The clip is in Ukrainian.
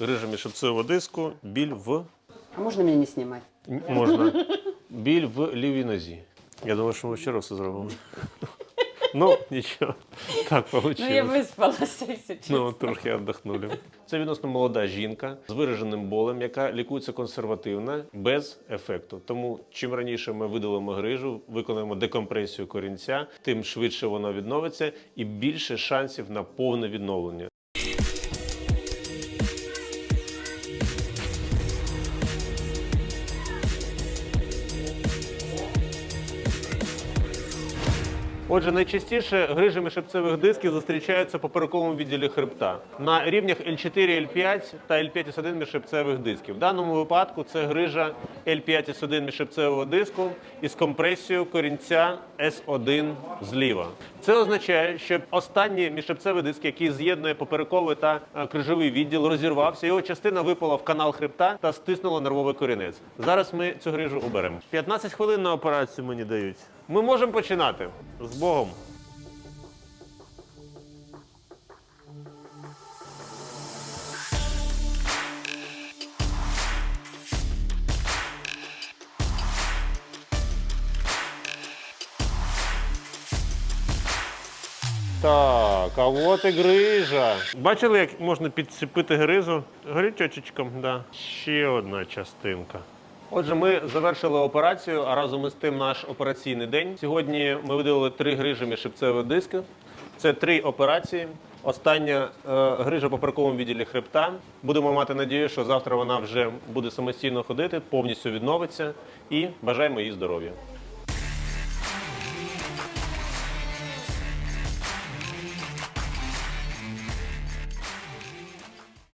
Грижа міжшипцевого диску, біль в А можно меня не снимать? Н- можна. Біль в лівій нозі. Я думаю, що ми вчора все зробимо. Ну, нічого. Так вийшло. Ну, я выспалась, если честно. Ну, трохи віддохнули. Це відносно молода жінка з вираженим болем, яка лікується консервативно, без ефекту. Тому чим раніше ми видалимо грижу, виконаємо декомпресію корінця, тим швидше воно відновиться і більше шансів на повне відновлення. Отже, найчастіше грижі міжшипцевих дисків зустрічаються в поперековому відділі хребта на рівнях L4, L5 та L5S1 міжшипцевих дисків. В даному випадку це грижа L5S1 міжшипцевого диску із компресією корінця S1 зліва. Це означає, що останній міжшипцевий диск, який з'єднує поперековий та е, крижовий відділ, розірвався. Його частина випала в канал хребта та стиснула нервовий корінець. Зараз ми цю грижу уберемо. 15 хвилин на операцію мені дають. Ми можемо починати з Богом. Так, а от і грижа. Бачили, як можна підцепити гризу горячочечком? Да. Ще одна частинка. Отже, ми завершили операцію, а разом із тим наш операційний день. Сьогодні ми видали три грижі міжшипцевих диски. Це три операції. Остання е, грижа по парковому відділі хребта. Будемо мати надію, що завтра вона вже буде самостійно ходити, повністю відновиться і бажаємо їй здоров'я.